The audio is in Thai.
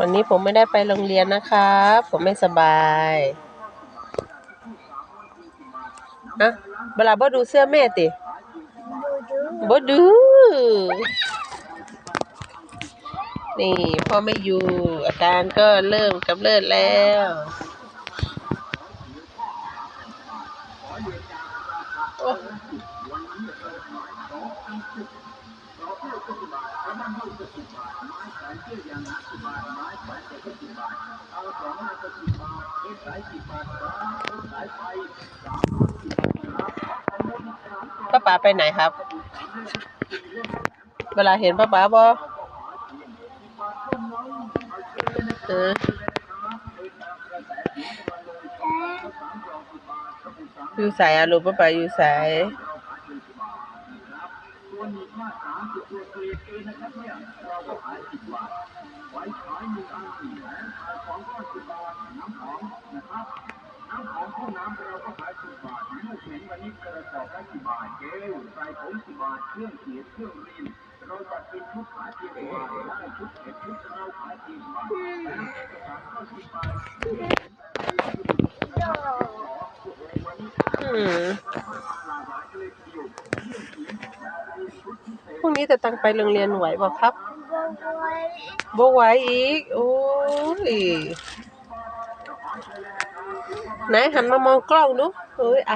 วันนี้ผมไม่ได้ไปโรงเรียนนะครับ ผมไม่สบายนะบวลาบ่ดูเสื้อแม่ติบ่ดู นี่พ่อไม่อยู่ อาการก็เริ่มกำเริบแล้ว ป้าป๋าไปไหนครับ เวลาเห็นป้าป๋าบอเอออยู่สายอารมณ์ป้าป๋าอยู่สายไว้ มีอะไรแหนขายของก็สิบบาทน้ำหอมนะครับน้ำหอมคู่น้ำเราก็ขายสิบบาทลูกหม็นวันนี้กระสอบละสิบบาทเกลใส่ผมสิบบาทเครื่องเขียนเครื่องรีดเราจัดเป็นชุดขายสิบบาทได้ชุดเห็นชุดเราขายสิบบาทแล้วเอกสารก็สิบบาทพรุ่งนี้จะตั้งไปโรงเรียนไหวบอกครับ บกไว้อีก โอ้ยไหนหันมามองกล้องดูเอ้ยไอ